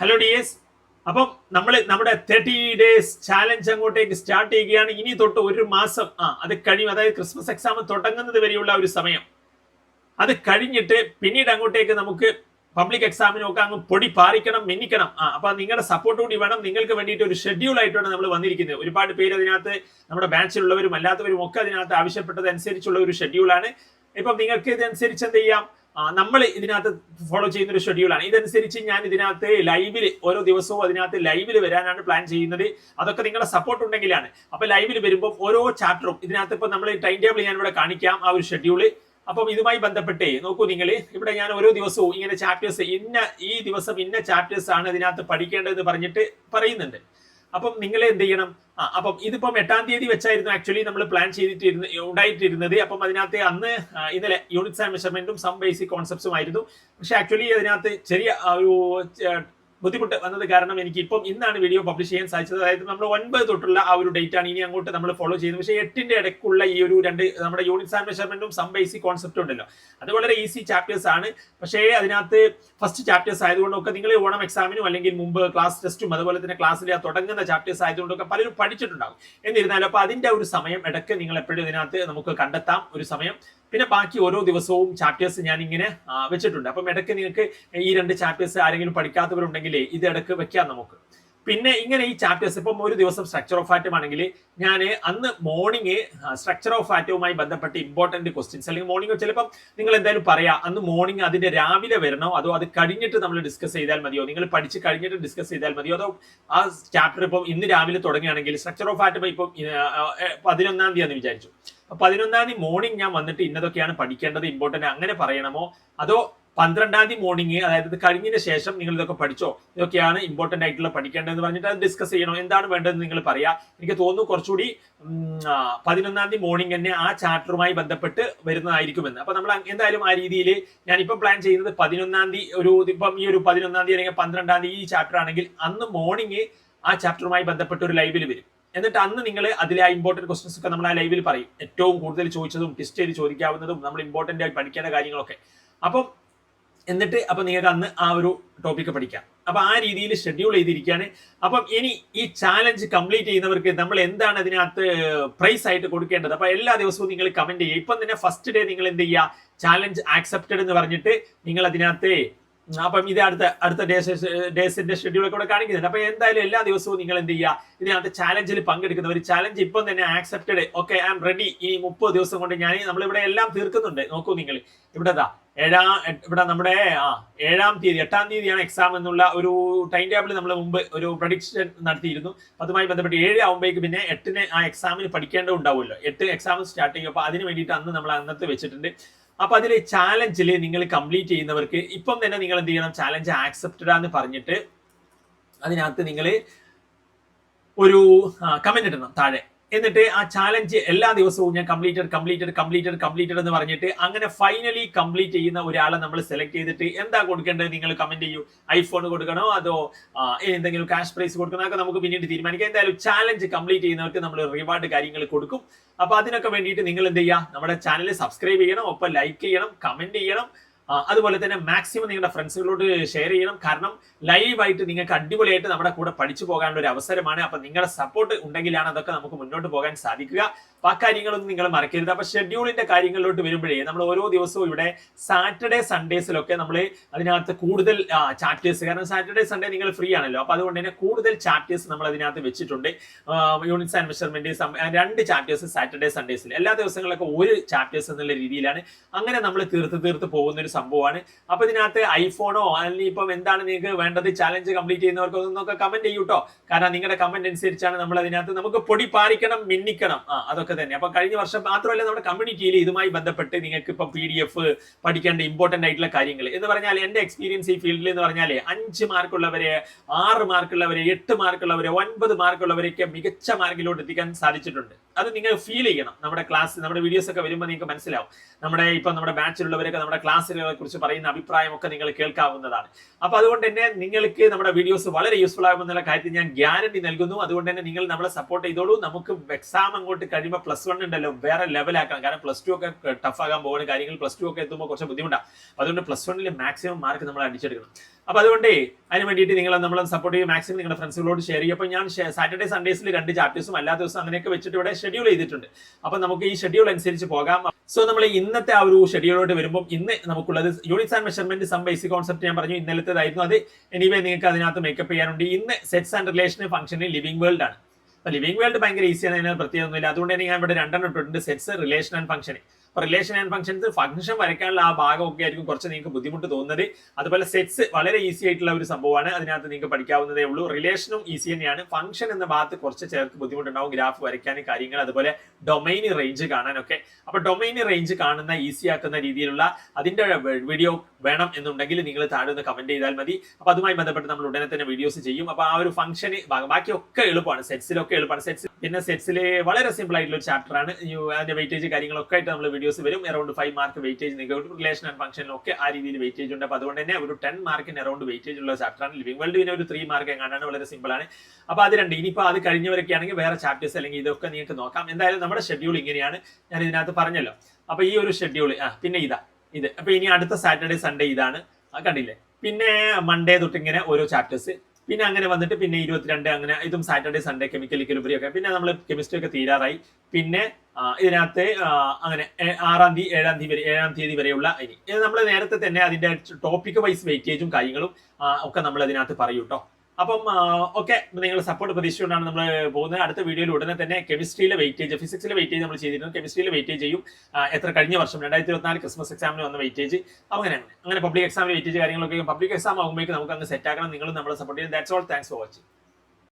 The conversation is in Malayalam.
ഹലോ ഡി എസ് അപ്പം നമ്മൾ നമ്മുടെ തേർട്ടി ഡേയ്സ് ചാലഞ്ച് അങ്ങോട്ടേക്ക് സ്റ്റാർട്ട് ചെയ്യുകയാണ്. ഇനി തൊട്ട് ഒരു മാസം ആ അത് കഴിയും. അതായത് ക്രിസ്മസ് എക്സാം തുടങ്ങുന്നത് വരെയുള്ള ഒരു സമയം. അത് കഴിഞ്ഞിട്ട് പിന്നീട് അങ്ങോട്ടേക്ക് നമുക്ക് പബ്ലിക് എക്സാമിനൊക്കെ അങ്ങ് പൊടി പാറിക്കണം മിന്നിക്കണം. ആ അപ്പൊ നിങ്ങളുടെ സപ്പോർട്ട് കൂടി വേണം. നിങ്ങൾക്ക് വേണ്ടിയിട്ട് ഒരു ഷെഡ്യൂൾ ആയിട്ടാണ് നമ്മൾ വന്നിരിക്കുന്നത്. ഒരുപാട് പേര് അതിനകത്ത് നമ്മുടെ ബാച്ചിലുള്ളവരും അല്ലാത്തവരും ഒക്കെ അതിനകത്ത് ആവശ്യപ്പെട്ടത് അനുസരിച്ചുള്ള ഒരു ഷെഡ്യൂളാണ് ഇപ്പം നിങ്ങൾക്ക് ഇതനുസരിച്ച് എന്ത് ചെയ്യാം? നമ്മൾ ഇതിനകത്ത് ഫോളോ ചെയ്യുന്ന ഒരു ഷെഡ്യൂളാണ് ഇതനുസരിച്ച് ഞാൻ ഇതിനകത്ത് ലൈവിൽ ഓരോ ദിവസവും അതിനകത്ത് ലൈവിൽ വരാനാണ് പ്ലാൻ ചെയ്യുന്നത്. അതൊക്കെ നിങ്ങളുടെ സപ്പോർട്ട് ഉണ്ടെങ്കിലാണ്. അപ്പൊ ലൈവിൽ വരുമ്പോൾ ഓരോ ചാപ്റ്ററും ഇതിനകത്ത് ഇപ്പൊ നമ്മൾ ടൈം ടേബിൾ ഞാൻ ഇവിടെ കാണിക്കാം ആ ഒരു ഷെഡ്യൂൾ അപ്പം ഇതുമായി ബന്ധപ്പെട്ടേ നോക്കൂ നിങ്ങൾ. ഇവിടെ ഞാൻ ഓരോ ദിവസവും ഇങ്ങനെ ചാപ്റ്റേഴ്സ് ഇന്ന ഈ ദിവസം ഇന്ന ചാപ്റ്റേഴ്സ് ആണ് ഇതിനകത്ത് പഠിക്കേണ്ടതെന്ന് പറഞ്ഞിട്ട് പറയുന്നുണ്ട്. അപ്പം നിങ്ങൾ എന്ത് ചെയ്യണം? ആ അപ്പം ഇതിപ്പം എട്ടാം തീയതി വെച്ചായിരുന്നു ആക്ച്വലി നമ്മൾ പ്ലാൻ ചെയ്തിട്ടിരുന്ന ഉണ്ടായിട്ടിരുന്നത്. അപ്പം അതിനകത്ത് അന്ന് ഇന്നലെ യൂണിറ്റ്സ് ആൻഡ് മെഷർമെന്റും സം ബേസിക് കോൺസെപ്റ്റ്സും ആയിരുന്നു. പക്ഷെ ആക്ച്വലി അതിനകത്ത് ചെറിയ ഒരു ബുദ്ധിമുട്ട് വന്നത് കാരണം എനിക്ക് ഇപ്പം ഇന്നാണ് വീഡിയോ പബ്ലിഷ് ചെയ്യാൻ സാധിച്ചത്. അതായത് നമ്മൾ ഒൻപത് തൊട്ടുള്ള ആ ഒരു ഡേറ്റ് ആണ് ഇനി അങ്ങോട്ട് നമ്മൾ ഫോളോ ചെയ്യുന്നത്. പക്ഷേ എട്ടിന്റെ ഇടയ്ക്കുള്ള ഈ ഒരു രണ്ട് നമ്മുടെ യൂണിറ്റ് ആൻഡ് മെഷർമെന്റും സം ബേസിക് കോൺസെപ്റ്റ് ഉണ്ടല്ലോ. അത് വളരെ ഈസി ചാപ്റ്റേഴ്സ് ആണ്. പക്ഷേ അതിനകത്ത് ഫസ്റ്റ് ചാപ്റ്റേഴ്സ് ആയതുകൊണ്ടൊക്കെ നിങ്ങൾ ഓണം എക്സാമിനും അല്ലെങ്കിൽ മുമ്പ് ക്ലാസ് ടെസ്റ്റും അതുപോലെ തന്നെ ക്ലാസ്സിൽ തുടങ്ങുന്ന ചാപ്റ്റേഴ്സ് ആയതുകൊണ്ടൊക്കെ പലരും പഠിച്ചിട്ടുണ്ടാകും. എന്നിരുന്നാലും അപ്പൊ അതിന്റെ ഒരു സമയം ഇടയ്ക്ക് നിങ്ങൾ എപ്പോഴും ഇതിനകത്ത് നമുക്ക് കണ്ടെത്താം. ഒരു സമയം പിന്നെ ബാക്കി ഓരോ ദിവസവും ചാപ്റ്റേഴ്സ് ഞാൻ ഇങ്ങനെ വെച്ചിട്ടുണ്ട്. അപ്പം ഇടയ്ക്ക് നിങ്ങൾക്ക് ഈ രണ്ട് ചാപ്റ്റേഴ്സ് ആരെങ്കിലും പഠിക്കാത്തവരുണ്ടെങ്കിൽ ഇത് ഇടയ്ക്ക് വെക്കാം നമുക്ക്. പിന്നെ ഇങ്ങനെ ഈ ചാപ്റ്റേഴ്സ് ഇപ്പം ഒരു ദിവസം സ്ട്രക്ചർ ഓഫ് ആറ്റം ആണെങ്കിൽ ഞാൻ അന്ന് മോർണിംഗ് സ്ട്രക്ചർ ഓഫ് ആറ്റവുമായി ബന്ധപ്പെട്ട് ഇമ്പോർട്ടന്റ് ക്വസ്റ്റ്യൻസ് അല്ലെങ്കിൽ മോർണിംഗ് ചിലപ്പം നിങ്ങൾ എന്തായാലും പറയാം അന്ന് മോർണിംഗ് അതിന്റെ രാവിലെ വരണോ അതോ അത് കഴിഞ്ഞിട്ട് നമ്മൾ ഡിസ്കസ് ചെയ്താൽ മതിയോ? നിങ്ങൾ പഠിച്ച് കഴിഞ്ഞിട്ട് ഡിസ്കസ് ചെയ്താൽ മതിയോ? അതോ ആ ചാപ്റ്റർ ഇപ്പം ഇന്ന് രാവിലെ തുടങ്ങുകയാണെങ്കിൽ സ്ട്രക്ചർ ഓഫ് ആറ്റം ഇപ്പം പതിനൊന്നാം തീയതി എന്ന് വിചാരിച്ചു. പതിനൊന്നാം തീയതി മോർണിംഗ് ഞാൻ വന്നിട്ട് ഇന്നതൊക്കെയാണ് പഠിക്കേണ്ടത് ഇമ്പോർട്ടന്റ് അങ്ങനെ പറയണമോ? അതോ പന്ത്രണ്ടാം തീയതി മോർണിംഗ് അതായത് ഇത് കഴിഞ്ഞതിന് ശേഷം നിങ്ങൾ ഇതൊക്കെ പഠിച്ചോ? ഇതൊക്കെയാണ് ഇമ്പോർട്ടന്റ് ആയിട്ടുള്ള പഠിക്കേണ്ടതെന്ന് പറഞ്ഞിട്ട് അത് ഡിസ്കസ് ചെയ്യണോ? എന്താണ് വേണ്ടതെന്ന് നിങ്ങൾ പറയാ. എനിക്ക് തോന്നുന്നു കുറച്ചുകൂടി പതിനൊന്നാം തീയതി മോർണിംഗ് തന്നെ ആ ചാപ്റ്ററുമായി ബന്ധപ്പെട്ട് വരുന്നതായിരിക്കുമെന്ന്. അപ്പൊ നമ്മൾ എന്തായാലും ആ രീതിയിൽ ഞാൻ ഞാനിപ്പം പ്ലാൻ ചെയ്യുന്നത് പതിനൊന്നാം തീയതി ഒരു ഇപ്പം ഈ ഒരു പതിനൊന്നാം തീയതി അല്ലെങ്കിൽ പന്ത്രണ്ടാം തീയതി ഈ ചാപ്റ്റർ ആണെങ്കിൽ അന്ന് മോർണിംഗ് ആ ചാപ്റ്ററുമായി ബന്ധപ്പെട്ട് ഒരു ലൈവിൽ വരും. എന്നിട്ട് അന്ന് നിങ്ങൾ അതിലെ ആ ഇമ്പോർട്ടന്റ് ക്വസ്റ്റൻസ് ഒക്കെ നമ്മൾ ആ ലൈവിൽ പറയും. ഏറ്റവും കൂടുതൽ ചോദിച്ചതും ടെസ്റ്റ് ചെയ്ത് ചോദിക്കാവുന്നതും നമ്മൾ ഇമ്പോർട്ടന്റ് ആയി പഠിക്കേണ്ട കാര്യങ്ങളൊക്കെ. അപ്പം എന്നിട്ട് അപ്പം നിങ്ങൾക്ക് അന്ന് ആ ഒരു ടോപ്പിക്ക് പഠിക്കാം. അപ്പം ആ രീതിയിൽ ഷെഡ്യൂൾ ചെയ്തിരിക്കുകയാണ്. അപ്പം ഇനി ഈ ചാലഞ്ച് കംപ്ലീറ്റ് ചെയ്യുന്നവർക്ക് നമ്മൾ എന്താണ് അതിനകത്ത് പ്രൈസ് ആയിട്ട് കൊടുക്കേണ്ടത്? അപ്പം എല്ലാ ദിവസവും നിങ്ങൾ കമന്റ് ചെയ്യുക. ഇപ്പം തന്നെ ഫസ്റ്റ് ഡേ നിങ്ങൾ എന്ത് ചെയ്യുക? ചാലഞ്ച് ആക്സെപ്റ്റഡ് എന്ന് പറഞ്ഞിട്ട് നിങ്ങൾ അതിനകത്ത് അപ്പം ഇത് അടുത്ത അടുത്ത ഡേസ് ഡേസിന്റെ ഷെഡ്യൂൾ കൂടെ കാണിക്കുന്നുണ്ട്. അപ്പൊ എന്തായാലും എല്ലാ ദിവസവും നിങ്ങൾ എന്ത് ചെയ്യുക ഇതിനകത്ത് ചാലഞ്ചിൽ പങ്കെടുക്കുന്ന ഒരു ചാലഞ്ച് ഇപ്പം തന്നെ accepted okay I am ready ഇനി മുപ്പത് ദിവസം കൊണ്ട് ഞാൻ നമ്മളിവിടെ എല്ലാം തീർക്കുന്നുണ്ട്. നോക്കൂ നിങ്ങൾ. ഇവിടെ ദാ ഏഴാം ഇവിടെ നമ്മുടെ ആ ഏഴാം തീയതി എട്ടാം തീയതിയാണ് എക്സാം എന്നുള്ള ഒരു ടൈം ടേബിൾ നമ്മൾ മുമ്പ് ഒരു പ്രഡിക്ഷൻ നടത്തിയിരുന്നു. അതുമായി ബന്ധപ്പെട്ട് ഏഴ് ആകുമ്പോഴേക്ക് പിന്നെ എട്ടിന് ആ എക്സാമിന് പഠിക്കേണ്ടത് ഉണ്ടാവുമല്ലോ എട്ട് എക്സാം സ്റ്റാർട്ട് ചെയ്യും. അപ്പൊ അതിന് വേണ്ടിയിട്ട് അന്ന് നമ്മൾ അന്നത്തെ വെച്ചിട്ടുണ്ട്. അപ്പൊ അതിൽ ചാലഞ്ചിൽ നിങ്ങൾ കംപ്ലീറ്റ് ചെയ്യുന്നവർക്ക് ഇപ്പം തന്നെ നിങ്ങൾ എന്ത് ചെയ്യണം? ചാലഞ്ച് ആക്സെപ്റ്റഡ് ആന്ന് പറഞ്ഞിട്ട് അതിനകത്ത് നിങ്ങൾ ഒരു കമന്റ് ഇടണം താഴെ. എന്നിട്ട് ആ ചാലഞ്ച് എല്ലാ ദിവസവും ഞാൻ കംപ്ലീറ്റഡ് കംപ്ലീറ്റഡ് കംപ്ലീറ്റഡ് കംപ്ലീറ്റഡ് എന്ന് പറഞ്ഞിട്ട് അങ്ങനെ ഫൈനലി കംപ്ലീറ്റ് ചെയ്യുന്ന ഒരാളെ നമ്മൾ സെലക്ട് ചെയ്തിട്ട് എന്താ കൊടുക്കേണ്ടത് നിങ്ങൾ കമന്റ് ചെയ്യൂ. ഐഫോൺ കൊടുക്കണോ അതോ എന്തെങ്കിലും ക്യാഷ് പ്രൈസ് കൊടുക്കണോ? ഒക്കെ നമുക്ക് പിന്നീട് തീരുമാനിക്കാം. എന്തായാലും ചാലഞ്ച് കംപ്ലീറ്റ് ചെയ്യുന്നവർക്ക് നമ്മൾ റിവാർഡ് കാര്യങ്ങൾ കൊടുക്കും. അപ്പൊ അതിനൊക്കെ വേണ്ടിയിട്ട് നിങ്ങൾ എന്ത് ചെയ്യുക? നമ്മുടെ ചാനൽ സബ്സ്ക്രൈബ് ചെയ്യണം. ഒപ്പം ലൈക്ക് ചെയ്യണം കമന്റ് ചെയ്യണം. അതുപോലെ തന്നെ മാക്സിമം നിങ്ങളുടെ ഫ്രണ്ട്സുകളോട് ഷെയർ ചെയ്യണം. കാരണം ലൈവായിട്ട് നിങ്ങൾക്ക് അടിപൊളിയായിട്ട് നമ്മുടെ കൂടെ പഠിച്ചു പോകാനുള്ള ഒരു അവസരമാണ്. അപ്പൊ നിങ്ങളുടെ സപ്പോർട്ട് ഉണ്ടെങ്കിലാണ് അതൊക്കെ നമുക്ക് മുന്നോട്ട് പോകാൻ സാധിക്കുക. അപ്പൊ ആ കാര്യങ്ങളൊന്നും നിങ്ങൾ മറക്കരുത്. അപ്പൊ ഷെഡ്യൂളിന്റെ കാര്യങ്ങളിലോട്ട് വരുമ്പോഴേ നമ്മൾ ഓരോ ദിവസവും ഇവിടെ സാറ്റർഡേ സൺഡേസിലൊക്കെ നമ്മൾ അതിനകത്ത് കൂടുതൽ ചാപ്റ്റേഴ്സ് കാരണം സാറ്റർഡേ സൺഡേ നിങ്ങൾ ഫ്രീ ആണല്ലോ. അപ്പൊ അതുകൊണ്ട് തന്നെ കൂടുതൽ ചാപ്റ്റേഴ്സ് നമ്മൾ അതിനകത്ത് വെച്ചിട്ടുണ്ട്. യൂണിറ്റ്സ് ആൻഡ് മെഷർമെന്റ് രണ്ട് ചാപ്റ്റേഴ്സ് സാറ്റർഡേ സൺഡേസിൽ എല്ലാ ദിവസങ്ങളിലൊക്കെ ഒരു ചാപ്റ്റേഴ്സ് എന്നുള്ള രീതിയിലാണ്. അങ്ങനെ നമ്മൾ തീർത്ത് തീർത്ത് പോകുന്ന ഒരു സംഭവമാണ്. അപ്പൊ ഇതിനകത്ത് ഐഫോണോ അല്ലെങ്കിൽ ഇപ്പം എന്താണ് നിങ്ങൾക്ക് വേണ്ടത് ചാലഞ്ച് കംപ്ലീറ്റ് ചെയ്യുന്നവർക്ക് ഒന്നൊക്കെ കമന്റ് ചെയ്യൂട്ടോ കാരണം നിങ്ങളുടെ കമന്റ് അനുസരിച്ചാണ് നമ്മൾ അതിനകത്ത് നമുക്ക് പൊടി പാറിക്കണം മിന്നിക്കണം. ആ അതൊക്കെ തന്നെ. അപ്പൊ കഴിഞ്ഞ വർഷം മാത്രമല്ല നമ്മുടെ കമ്മ്യൂണിറ്റിയിൽ ഇതുമായി ബന്ധപ്പെട്ട് നിങ്ങൾക്ക് ഇപ്പം പി ഡി എഫ് പഠിക്കേണ്ട ഇമ്പോർട്ടന്റ് ആയിട്ടുള്ള കാര്യങ്ങൾ എന്ന് പറഞ്ഞാൽ എന്റെ എക്സ്പീരിയൻസ് ഈ ഫീൽഡിൽ എന്ന് പറഞ്ഞാൽ അഞ്ച് മാർക്കുള്ളവരെ ആറ് മാർക്കുള്ളവരെ എട്ട് മാർക്കുള്ളവരെ ഒൻപത് മാർക്കുള്ളവരെയൊക്കെ മികച്ച മാർക്കിലോട്ട് എത്തിക്കാൻ സാധിച്ചിട്ടുണ്ട്. അത് നിങ്ങൾ ഫീൽ ചെയ്യണം. നമ്മുടെ ക്ലാസ് നമ്മുടെ വീഡിയോസ് ഒക്കെ വരുമ്പോൾ നിങ്ങൾക്ക് മനസ്സിലാവും. നമ്മുടെ ഇപ്പൊ നമ്മുടെ ബാച്ചിലുള്ളവരൊക്കെ നമ്മുടെ ക്ലാസ്സുകളെ കുറിച്ച് പറയുന്ന അഭിപ്രായമൊക്കെ നിങ്ങൾ കേൾക്കാവുന്നതാണ്. അപ്പൊ അതുകൊണ്ട് തന്നെ നിങ്ങൾക്ക് നമ്മുടെ വീഡിയോസ് വളരെ യൂസ്ഫുൾ ആകുമെന്നുള്ള കാര്യത്തിൽ ഞാൻ ഗ്യാരണ്ടി നൽകുന്നു. അതുകൊണ്ട് തന്നെ നിങ്ങൾ നമ്മളെ സപ്പോർട്ട് ചെയ്തോളൂ. നമുക്ക് എക്സാം അങ്ങോട്ട് കഴിയുമ്പോൾ പ്ലസ് വൺ ഉണ്ടല്ലോ. വേറെ ലെവലാക്കണം കാരണം പ്ലസ് ടു ഒക്കെ ടഫ് ആകാൻ പോകുന്ന കാര്യങ്ങൾ പ്ലസ് ടു ഒക്കെ എത്തുമ്പോൾ കുറച്ച് ബുദ്ധിമുട്ടാണ് അതുകൊണ്ട് പ്ലസ് വണ്ണിൽ മാക്സിമം മാർക്ക് നമ്മൾ അടിച്ചെടുക്കണം. അപ്പൊ അതുകൊണ്ട് അതിന് വേണ്ടിയിട്ട് നിങ്ങൾ നമ്മൾ സപ്പോർട്ട് ചെയ്യുക. മാക്സിമം നിങ്ങളുടെ ഫ്രണ്ട്സുകളോട് ഷെയർ ചെയ്യും അപ്പൊ ഞാൻ സാറ്റർഡേ സൺഡേസിൽ രണ്ട് ചാപ്റ്റേഴ്സും അല്ലാത്ത ദിവസം അങ്ങനെയൊക്കെ വെച്ചിട്ട് ഇവിടെ ഷെഡ്യൂൾ ചെയ്തിട്ടുണ്ട്. അപ്പൊ നമുക്ക് ഈ ഷെഡ്യൂൾ അനുസരിച്ച് പോകാം. സോ നമ്മൾ ഇന്നത്തെ ആ ഒരു ഷെഡ്യൂളോട്ട് വരുമ്പോൾ ഇന്ന് നമുക്കുള്ളത് units and measurement some basic concept ഞാൻ പറഞ്ഞു. ഇന്നലത്തേതായിരുന്നു അത്. എനിവേ നിങ്ങൾക്ക് അതിനകത്ത് മേക്കപ്പ് ചെയ്യാനുണ്ട്. ഇന്ന് സെറ്റ്സ് ആൻഡ് റിലേഷൻ ഫംഗ്ഷനിൽ ലിവിംഗ് വേൾഡ് ആണ്. അപ്പൊ ലിവിംഗ് വേൾഡ് ഭയങ്കര ഈസിയാണ് അതിന് പ്രത്യേകമൊന്നുമില്ല അതുകൊണ്ട് തന്നെ ഞാൻ ഇവിടെ രണ്ടെണ്ണം ഇട്ടിട്ടുണ്ട്. Sets relation and function relation and functions function വരയ്ക്കാനുള്ള ആ ഭാഗം ഒക്കെ ആയിരിക്കും കുറച്ച് നിങ്ങൾക്ക് ബുദ്ധിമുട്ട് തോന്നുന്നത്. അതുപോലെ സെറ്റ്സ് വളരെ ഈസി ആയിട്ടുള്ള ഒരു സംഭവമാണ്. അതിനകത്ത് നിങ്ങൾക്ക് പഠിക്കാവുന്നതേ ഉള്ളൂ. റിലേഷനും ഈസി തന്നെയാണ്. ഫംഗ്ഷൻ എന്ന ഭാഗത്ത് കുറച്ച് ചേർക്ക് ബുദ്ധിമുട്ടുണ്ടാവും. ഗ്രാഫ് വരയ്ക്കാൻ കാര്യങ്ങൾ അതുപോലെ ഡൊമൈൻ റേഞ്ച് കാണാനൊക്കെ. അപ്പൊ ഡൊമൈൻ റേഞ്ച് കാണുന്ന ഈസി ആക്കുന്ന രീതിയിലുള്ള അതിന്റെ വീഡിയോ വേണം എന്നുണ്ടെങ്കിൽ നിങ്ങൾ താഴെ ഒന്ന് കമന്റ് ചെയ്താൽ മതി. അപ്പൊ അതുമായി ബന്ധപ്പെട്ട് നമ്മൾ ഉടനെ തന്നെ വീഡിയോസ് ചെയ്യും. അപ്പൊ ആ ഒരു ഫംഗ്ഷന് ബാക്കിയൊക്കെ എളുപ്പമാണ്. സെറ്റ്സിലൊക്കെ എളുപ്പമാണ്. സെറ്റ്സ് പിന്നെ സെറ്റ്സിലെ വളരെ സിമ്പിൾ ആയിട്ടുള്ള ഒരു ചാപ്റ്റർ ആണ്. അതിന്റെ വെയിറ്റേജ് കാര്യങ്ങളൊക്കെ ആയിട്ട് നമ്മൾ വീഡിയോസ് വരും. അറൌണ്ട് ഫൈവ് മാർക്ക് വെയിറ്റേജ് നിങ്ങൾക്ക് റിലേഷൻ ആൻഡ് ഫംഗ്ഷനിലൊക്കെ ആ രീതിയിൽ വെയിറ്റേജ് ഉണ്ട്. അപ്പൊ അതുകൊണ്ട് തന്നെ ഒരു ടെൻ മാർക്കിന് അറൌണ്ട് വെയിറ്റേജ് ഉള്ള ചാപ്റ്റർ ആണ്. ലിവിംഗ് വേൾഡ് പിന്നെ ഒരു ത്രീ മാർക്ക് എങ്ങാണ്ടാണ് വളരെ സിമ്പിൾ ആണ്. അപ്പൊ അത് രണ്ട്. ഇനിയിപ്പോ അത് കഴിഞ്ഞവരൊക്കെ ആണെങ്കിൽ വേറെ ചാപ്റ്റേഴ്സ് അല്ലെങ്കിൽ ഇതൊക്കെ നിങ്ങൾക്ക് നോക്കാം. എന്തായാലും നമ്മുടെ ഷെഡ്യൂൾ ഇങ്ങനെയാണ്. ഞാൻ ഇതിനകത്ത് പറഞ്ഞല്ലോ. അപ്പൊ ഈ ഒരു ഷെഡ്യൂൾ ആ പിന്നെ ഇതാ ഇത്. അപ്പൊ ഇനി അടുത്ത സാറ്റർഡേ സൺഡേ ഇതാണ്. കണ്ടില്ലേ? പിന്നെ മൺഡേ തൊട്ട് ഇങ്ങനെ ഓരോ ചാപ്റ്റേഴ്സ് പിന്നെ അങ്ങനെ വന്നിട്ട് പിന്നെ ഇരുപത്തിരണ്ട് അങ്ങനെ ഇതും സാറ്റർഡേ സൺഡേ കെമിക്കൽ ഇക്വലിബ്രി ഒക്കെ. പിന്നെ നമ്മൾ കെമിസ്ട്രി ഒക്കെ തീരാറായി. പിന്നെ ഇതിനകത്ത് അങ്ങനെ ആറാം തീയതി ഏഴാം തീയതി വരെ ഏഴാം തീയതി വരെയുള്ള ഇനി. നമ്മൾ നേരത്തെ തന്നെ അതിന്റെ ടോപ്പിക് വൈസ് വെയിറ്റേജും കാര്യങ്ങളും ഒക്കെ നമ്മൾ അതിനകത്ത് പറയൂ കേട്ടോ അപ്പം ഓക്കെ. നിങ്ങൾ സപ്പോർട്ട് പ്രതീക്ഷിച്ചുകൊണ്ടാണ് നമ്മൾ പോകുന്നത്. അടുത്ത വീഡിയോയിൽ ഉടനെ തന്നെ കെമിസ്ട്രിയിലെ വെയിറ്റേജ് ഫിസിക്സിലെ വെയിറ്റേജ് നമ്മൾ ചെയ്തിരുന്നു. കെമിസ്ട്രിയിലെ വെയിറ്റേജ് ചെയ്യും. എത്ര കഴിഞ്ഞ വർഷം? രണ്ടായിരത്തി ഇരുപത്തിനാല് ക്രിസ്മസ് എക്സാമിന് വന്ന വെയിറ്റേജ് അങ്ങനെ അങ്ങനെ പബ്ലിക് എക്സാമിന് വെയിറ്റേജ് കാര്യങ്ങളൊക്കെ പബ്ലിക് എക്സാം ആകുമ്പോഴേക്കും നമുക്ക് അങ്ങ് സെറ്റ് ആക്കണം. നിങ്ങൾ നമ്മളെ സപ്പോർട്ട് ചെയ്യും that's all thanks for watching